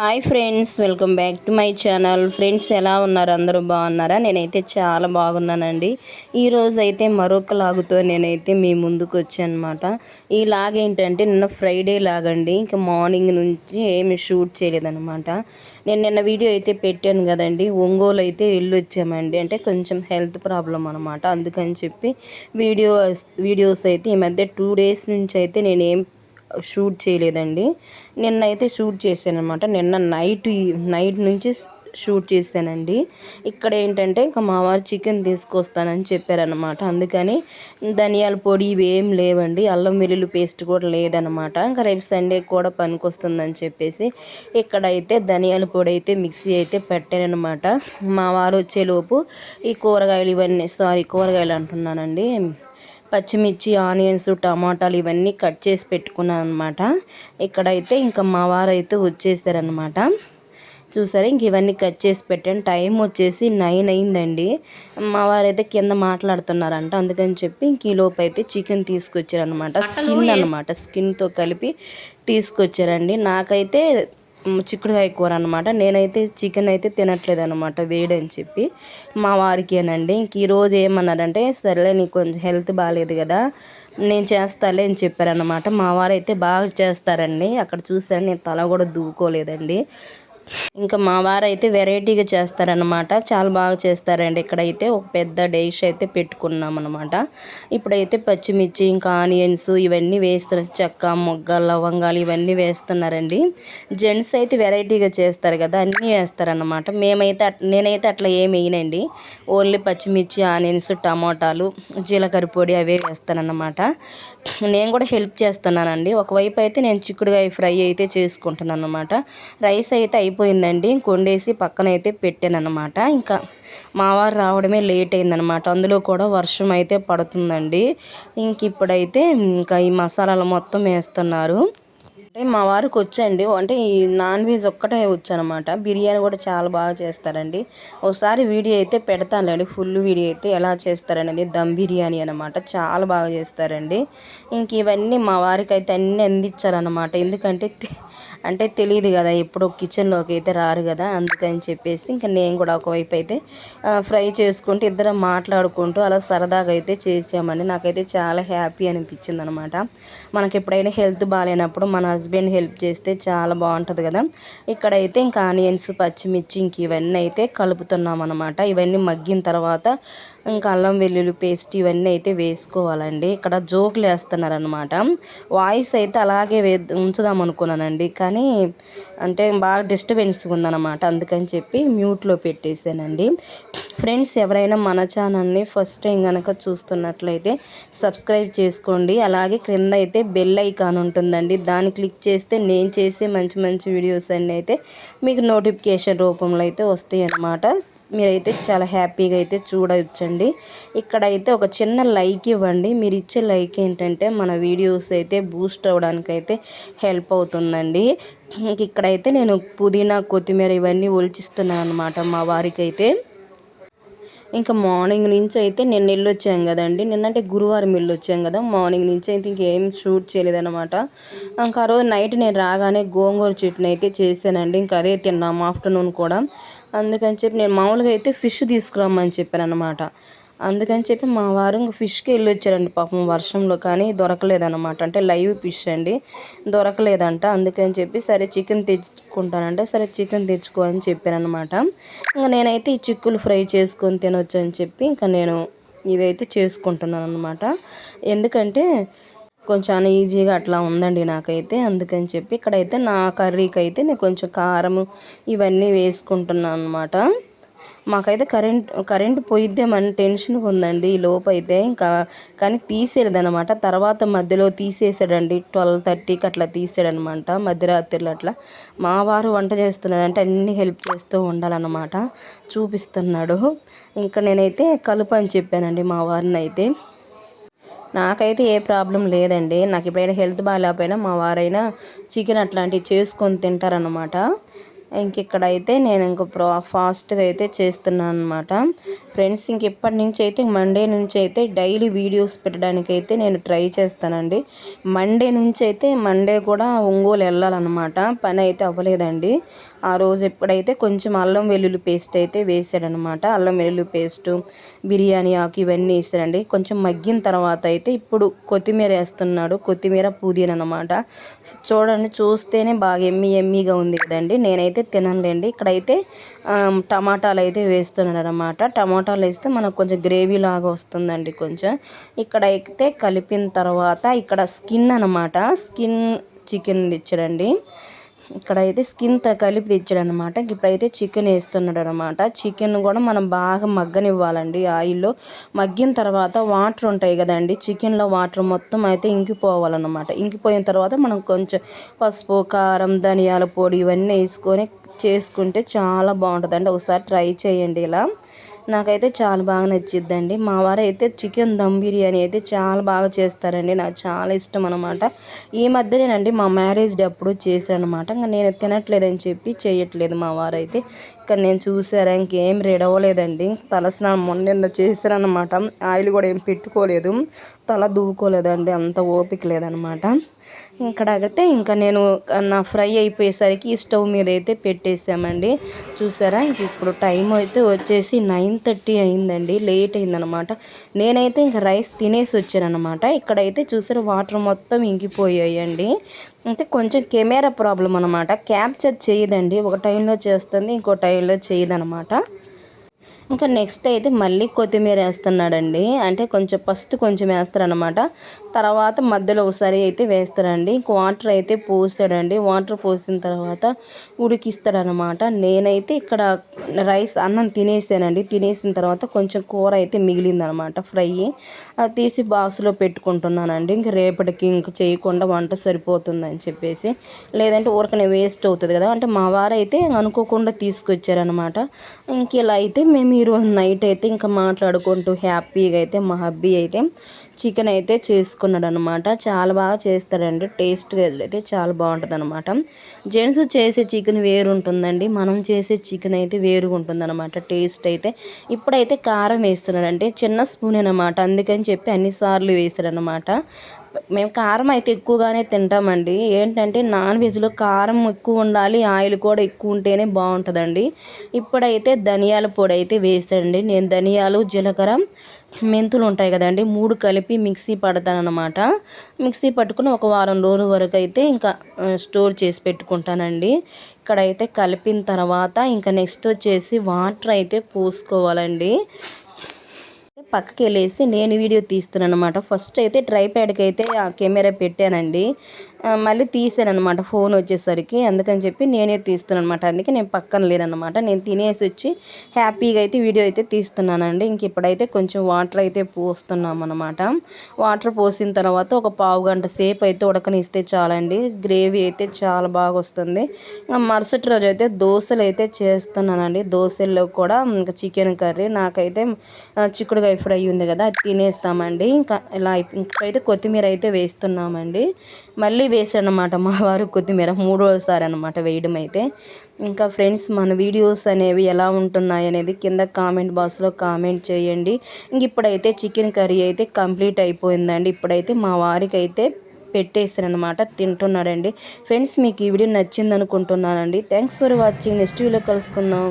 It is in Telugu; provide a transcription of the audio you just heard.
Hi friends welcome back to my channel. Friends ఎలా ఉన్నారు? అందరూ బాగున్నారా? నేనైతే చాలా బాగున్నానండి. ఈరోజు అయితే మరొక లాగుతో నేనైతే మీ ముందుకు వచ్చానమాట. ఈ లాగ్ ఏంటంటే నిన్న ఫ్రైడే లాగండి. ఇంకా మార్నింగ్ నుంచి ఏమి షూట్ చేయలేదన్నమాట. నేను నిన్న వీడియో అయితే పెట్టాను కదండి. ఒంగోలు అయితే వెళ్ళి వచ్చామండి అంటే కొంచెం హెల్త్ ప్రాబ్లం అనమాట అందుకని చెప్పి వీడియో వీడియోస్ అయితే ఈ మధ్య టూ డేస్ నుంచి అయితే నేనేం షూట్ చేయలేదండి. నిన్నైతే షూట్ చేశానమాట నిన్న నైట్ నైట్ నుంచి షూట్ చేశానండి. ఇక్కడ ఏంటంటే ఇంకా మా వారు చికెన్ తీసుకొస్తానని చెప్పారనమాట అందుకని ధనియాల పొడి ఇవేం లేవండి. అల్లం వెల్లుల్లి పేస్ట్ కూడా లేదనమాట ఇంకా రేపు సండే కూడా పనికొస్తుందని చెప్పేసి ఇక్కడైతే ధనియాల పొడి అయితే మిక్సీ అయితే పెట్టానమాట మా వారు వచ్చేలోపు ఈ కూరగాయలు ఇవన్నీ సారీ కూరగాయలు అంటున్నానండి. పచ్చిమిర్చి ఆనియన్స్ టమాటాలు ఇవన్నీ కట్ చేసి పెట్టుకున్నాను అనమాట ఇక్కడైతే ఇంకా మా వారు అయితే వచ్చేసారనమాట చూసారా? ఇంక ఇవన్నీ కట్ చేసి పెట్టాను. టైం వచ్చేసి నైన్ అయిందండి. మా వారైతే కింద మాట్లాడుతున్నారంట. అందుకని చెప్పి ఇంక ఈ లోపు అయితే చికెన్ తీసుకొచ్చారనమాట స్కిన్ అనమాట స్కిన్తో కలిపి తీసుకొచ్చారండి. నాకైతే చిక్కుడుకాయ కూర అనమాట నేనైతే చికెన్ అయితే తినట్లేదు అనమాట వేడని చెప్పి. మా వారికేనండి ఇంక ఈరోజు ఏమన్నారంటే సరేలే నీకు కొంచెం హెల్త్ బాగాలేదు కదా నేను చేస్తాలే అని చెప్పారనమాట మా వారైతే బాగా చేస్తారండి. అక్కడ చూసారని నేను తల కూడా దూకోలేదండి. ఇంకా మా వారు అయితే వెరైటీగా చేస్తారనమాట చాలా బాగా చేస్తారండి. ఇక్కడైతే ఒక పెద్ద డేష్ అయితే పెట్టుకున్నాం అనమాట ఇప్పుడైతే పచ్చిమిర్చి ఇంకా ఆనియన్స్ ఇవన్నీ వేస్తున్నారు. చెక్క మొగ్గ లవంగాలు ఇవన్నీ వేస్తున్నారండి. జెంట్స్ అయితే వెరైటీగా చేస్తారు కదా అన్నీ వేస్తారనమాట మేమైతే నేనైతే అట్లా ఏమి వేయనండి. ఓన్లీ పచ్చిమిర్చి ఆనియన్స్ టమాటాలు జీలకర్ర పొడి అవే వేస్తానన్నమాట. నేను కూడా హెల్ప్ చేస్తున్నానండి. ఒకవైపు అయితే నేను చిక్కుడుగాయ ఫ్రై అయితే చేసుకుంటున్నాను అనమాట రైస్ అయితే అయిపోయిందండి. కొండేసి పక్కన అయితే పెట్టాను అనమాట ఇంకా మావారు రావడమే లేట్ అయిందనమాట అందులో కూడా వర్షం అయితే పడుతుందండి. ఇంక ఇప్పుడైతే ఇంకా ఈ మసాలాలు మొత్తం వేస్తున్నారు. అంటే మా వారికి వచ్చండి. అంటే ఈ నాన్ వెజ్ ఒక్కటే వచ్చనమాట. బిర్యానీ కూడా చాలా బాగా చేస్తారండి. ఒకసారి వీడియో అయితే పెడతానులేండి. ఫుల్ వీడియో అయితే ఎలా చేస్తారనేది దమ్ బిర్యానీ అనమాట. చాలా బాగా చేస్తారండి. ఇంక ఇవన్నీ మా వారికి అయితే అన్నీ అందించారనమాట ఎందుకంటే అంటే తెలియదు కదా ఎప్పుడు కిచెన్లోకి అయితే రారు కదా అందుకని చెప్పేసి ఇంకా నేను కూడా ఒకవైపు అయితే ఫ్రై చేసుకుంటూ ఇద్దరం మాట్లాడుకుంటూ అలా సరదాగా అయితే చేసామండి. నాకైతే చాలా హ్యాపీ అనిపించింది అనమాట మనకి ఎప్పుడైనా హెల్త్ బాగాలేనప్పుడు మన హస్బెండ్ హెల్ప్ చేస్తే చాలా బాగుంటుంది కదా. ఇక్కడైతే ఇంకా ఆనియన్స్ పచ్చిమిర్చి ఇంక ఇవన్నీ అయితే కలుపుతున్నాం అనమాట ఇవన్నీ మగ్గిన తర్వాత ఇంకా అల్లం వెల్లుల్లి పేస్ట్ ఇవన్నీ అయితే వేసుకోవాలండి. ఇక్కడ జోకులు వేస్తున్నారనమాట వాయిస్ అయితే అలాగే వే ఉంచుదాం అనుకున్నానండి. కానీ అంటే బాగా డిస్టర్బెన్స్ ఉందన్నమాట. అందుకని చెప్పి మ్యూట్లో పెట్టేశానండి. ఫ్రెండ్స్ ఎవరైనా మన ఛానల్ని ఫస్ట్ టైం కనుక చూస్తున్నట్లయితే సబ్స్క్రైబ్ చేసుకోండి. అలాగే క్రింద అయితే బెల్ ఐకాన్ ఉంటుందండి. దాన్ని క్లిక్ చేస్తే నేను చేసే మంచి మంచి వీడియోస్ అన్నీ అయితే మీకు నోటిఫికేషన్ రూపంలో అయితే వస్తాయి అన్నమాట మీరైతే చాలా హ్యాపీగా అయితే చూడవచ్చండి ఇక్కడైతే ఒక చిన్న లైక్ ఇవ్వండి. మీరు ఇచ్చే లైక్ ఏంటంటే మన వీడియోస్ అయితే బూస్ట్ అవ్వడానికి అయితే హెల్ప్ అవుతుందండి. ఇక్కడైతే నేను పుదీనా కొత్తిమీర ఇవన్నీ ఒలిచిస్తున్నాను అనమాట మా వారికి అయితే ఇంకా మార్నింగ్ నుంచి అయితే నేను వెళ్ళొచ్చాం కదండి. నిన్నంటే గురువారం వెళ్ళొచ్చాం కదా. మార్నింగ్ నుంచి అయితే ఇంకేం షూట్ చేయలేదన్నమాట. ఇంకా ఆ రోజు నైట్ నేను రాగానే గోంగూర చెట్టుని అయితే చేశానండి. ఇంకా అదే తిన్నాము ఆఫ్టర్నూన్ కూడా. అందుకని చెప్పి నేను మామూలుగా అయితే ఫిష్ తీసుకురమ్మని చెప్పాను అనమాట అందుకని చెప్పి మా వారు ఫిష్కి వెళ్ళి వచ్చారండి పాపం వర్షంలో కానీ దొరకలేదన్నమాట. అంటే లైవ్ ఫిష్ అండి. దొరకలేదంట. అందుకని చెప్పి సరే చికెన్ తెచ్చుకుంటానంటే సరే చికెన్ తెచ్చుకో అని చెప్పాను అనమాట ఇంకా నేనైతే ఈ చిక్కులు ఫ్రై చేసుకొని తినొచ్చు అని చెప్పి ఇంకా నేను ఇదైతే చేసుకుంటున్నాను అనమాట ఎందుకంటే కొంచెం ఈజీగా అట్లా ఉందండి నాకైతే. అందుకని చెప్పి ఇక్కడైతే నా కర్రీకి అయితే నేను కొంచెం కారం ఇవన్నీ వేసుకుంటున్నాను అనమాట మాకైతే కరెంట్ కరెంట్ పోయిద్దేమని టెన్షన్గా ఉందండి ఈ లోపు అయితే ఇంకా. కానీ తీసేదనమాట తర్వాత మధ్యలో తీసేసాడండి. ట్వెల్వ్ థర్టీకి అట్లా తీసాడనమాట మధ్యరాత్రిలో అట్లా. మా వారు వంట చేస్తున్నారంటే అన్ని హెల్ప్ చేస్తూ ఉండాలన్నమాట. చూపిస్తున్నాడు. ఇంకా నేనైతే కలుపు అని చెప్పానండి మా వారిని అయితే నాకైతే ఏ ప్రాబ్లం లేదండి. నాకు ఎప్పుడైనా హెల్త్ బాగాలేకపోయినా మా వారైనా చికెన్ అట్లాంటివి చేసుకొని తింటారనమాట ఇంక ఇక్కడైతే నేను ఇంక ప్రో ఫాస్ట్గా అయితే చేస్తున్నాను అనమాట ఫ్రెండ్స్ ఇంక ఇప్పటి నుంచి అయితే మండే నుంచి అయితే డైలీ వీడియోస్ పెట్టడానికి అయితే నేను ట్రై చేస్తానండి. మండే నుంచి అయితే మండే కూడా ఒంగోలు వెళ్ళాలన్నమాట. పని అయితే అవ్వలేదండి. ఆ రోజు ఎప్పుడైతే కొంచెం అల్లం వెల్లుల్లి పేస్ట్ అయితే వేసాడనమాట అల్లం వెల్లుల్లి పేస్టు బిర్యానీ ఆకు ఇవన్నీ వేసాడండి. కొంచెం మగ్గిన తర్వాత అయితే ఇప్పుడు కొత్తిమీర వేస్తున్నాడు. కొత్తిమీర పుదీనా అనమాట చూడండి చూస్తేనే బాగా ఎమ్మి ఎమ్మిగా ఉంది కదండి. నేనైతే తినలేండి ఇక్కడైతే టమాటాలు అయితే వేస్తున్నాడు అనమాట టమాటాలు వేస్తే మనకు కొంచెం గ్రేవీ లాగా వస్తుందండి కొంచెం. ఇక్కడ కలిపిన తర్వాత ఇక్కడ స్కిన్ అనమాట స్కిన్ చికెన్ ఇచ్చాడండి ఇక్కడైతే స్కిన్ కలిపి తెచ్చాడు అనమాట ఇప్పుడైతే చికెన్ వేస్తున్నాడు అనమాట చికెన్ కూడా మనం బాగా మగ్గనివ్వాలండి. ఆయిల్లో మగ్గిన తర్వాత వాటర్ ఉంటాయి కదండి చికెన్లో వాటర్ మొత్తం అయితే ఇంకిపోవాలన్నమాట. ఇంకిపోయిన తర్వాత మనం కొంచెం పసుపు కారం ధనియాల పొడి ఇవన్నీ వేసుకొని చేసుకుంటే చాలా బాగుంటుందండి. ఒకసారి ట్రై చేయండి ఇలా. నాకైతే చాలా బాగా నచ్చిద్దండి. మా వారు అయితే చికెన్ దమ్ బిర్యానీ అయితే చాలా బాగా చేస్తారండి. నాకు చాలా ఇష్టం అనమాట ఈ మధ్యనేనండి మా మ్యారేజ్ డే అప్పుడు చేశారనమాట ఇంకా నేను తినట్లేదని చెప్పి చేయట్లేదు మా వారు అయితే ఇక్కడ నేను చూసారా? ఇంకేం రెడీ అవ్వలేదండి. తలస్నానం మొన్న చేశారనమాట ఆయిల్ కూడా ఏం పెట్టుకోలేదు. తల దూకోలేదండి. అంత ఓపిక లేదనమాట ఇక్కడ అయితే ఇంకా నేను నా ఫ్రై అయిపోయేసరికి స్టవ్ మీద అయితే పెట్టేసామండి చూసారా? ఇంక ఇప్పుడు టైం అయితే వచ్చేసి నైన్ థర్టీ అయిందండి. లేట్ అయిందనమాట నేనైతే ఇంకా రైస్ తినేసి వచ్చానమాట ఇక్కడైతే చూసారా? వాటర్ మొత్తం ఇంకిపోయాయండి. అంటే కొంచెం కెమెరా ప్రాబ్లం అనమాట క్యాప్చర్ చేయదండి. ఒక టైంలో చేస్తుంది ఇంకో టైంలో చేయదనమాట ఇంకా నెక్స్ట్ అయితే మళ్ళీ కొత్తిమీర వేస్తున్నాడండి. అంటే కొంచెం ఫస్ట్ కొంచెం వేస్తారనమాట తర్వాత మధ్యలో ఒకసారి అయితే వేస్తారండి. ఇంక వాటర్ అయితే పోస్తాడండి వాటర్ పోసిన తర్వాత ఉడికిస్తాడనమాట నేనైతే ఇక్కడ రైస్ అన్నం తినేసానండి. తినేసిన తర్వాత కొంచెం కూర అయితే మిగిలిందనమాట ఫ్రై. అది తీసి బాక్స్లో పెట్టుకుంటున్నానండి. ఇంక రేపటికి ఇంక చేయకుండా వంట సరిపోతుందని చెప్పేసి. లేదంటే ఊరకనే వేస్ట్ అవుతుంది కదా. అంటే మా వారైతే అనుకోకుండా తీసుకొచ్చారనమాట ఇంక ఇలా అయితే మేము ఈరోజు నైట్ అయితే ఇంకా మాట్లాడుకుంటూ హ్యాపీగా అయితే మా హబ్బీ అయితే చికెన్ అయితే చేసుకున్నాడు అనమాట చాలా బాగా చేస్తాడండి. టేస్ట్గా అయితే చాలా బాగుంటుంది అనమాట జెంట్స్ చేసే చికెన్ వేరు ఉంటుందండి మనం చేసే చికెన్ అయితే వేరుగా ఉంటుంది అనమాట టేస్ట్ అయితే ఇప్పుడైతే కారం వేస్తున్నాడు అంటే చిన్న స్పూన్ అనమాట అందుకని చెప్పి అన్నిసార్లు వేసాడనమాట మేము కారం అయితే ఎక్కువగానే తింటామండి. ఏంటంటే నాన్ వెజ్లో కారం ఎక్కువ ఉండాలి ఆయిల్ కూడా ఎక్కువ ఉంటేనే బాగుంటుందండి. ఇప్పుడైతే ధనియాల పొడి అయితే వేసండి నేను ధనియాలు జీలకర్ర మెంతులు ఉంటాయి కదండి మూడు కలిపి మిక్సీ పడతానమాట మిక్సీ పట్టుకుని ఒక వారం రోజుల వరకు అయితే ఇంకా స్టోర్ చేసి పెట్టుకుంటానండి. ఇక్కడైతే కలిపిన తర్వాత ఇంకా నెక్స్ట్ వచ్చేసి వాటర్ అయితే పోసుకోవాలండి. పక్కకి వెళ్ళేసి నేను వీడియో తీస్తున్నాను అనమాట ఫస్ట్ అయితే ట్రై ప్యాడ్కి అయితే ఆ కెమెరా పెట్టానండి. మళ్ళీ తీసాను అనమాట ఫోన్ వచ్చేసరికి అందుకని చెప్పి నేనే తీస్తున్నాను అనమాట అందుకే నేను పక్కన లేనమాట నేను తినేసి వచ్చి హ్యాపీగా అయితే వీడియో అయితే తీస్తున్నానండి. ఇంక ఇప్పుడైతే కొంచెం వాటర్ అయితే పోస్తున్నాం అనమాట వాటర్ పోసిన తర్వాత ఒక పావు గంట సేపు అయితే ఉడకనిస్తే చాలండి. గ్రేవీ అయితే చాలా బాగా వస్తుంది. మరుసటి రోజు అయితే దోశలు అయితే చేస్తున్నానండి. దోశల్లో కూడా ఇంకా చికెన్ కర్రీ నాకైతే చిక్కుడుకాయ ఫ్రై ఉంది కదా అది తినేస్తామండి. ఇంకా ఇలా ఇప్పుడైతే కొత్తిమీర అయితే వేస్తున్నామండి. మళ్ళీ వేసాడనమాట మా వారు కొత్తిమీర మూడోసారి అనమాట వేయడం అయితే ఇంకా ఫ్రెండ్స్ మన వీడియోస్ అనేవి ఎలా ఉంటున్నాయి అనేది కింద కామెంట్ బాక్స్లో కామెంట్ చేయండి. ఇంక ఇప్పుడైతే చికెన్ కర్రీ అయితే కంప్లీట్ అయిపోయిందండి. ఇప్పుడైతే మా వారికి అయితే పెట్టేసానమాట తింటున్నాడండి. ఫ్రెండ్స్ మీకు ఈ వీడియో నచ్చింది అనుకుంటున్నానండి థ్యాంక్స్ ఫర్ వాచింగ్. నెక్స్ట్ వీడియోలో కలుసుకుందాం.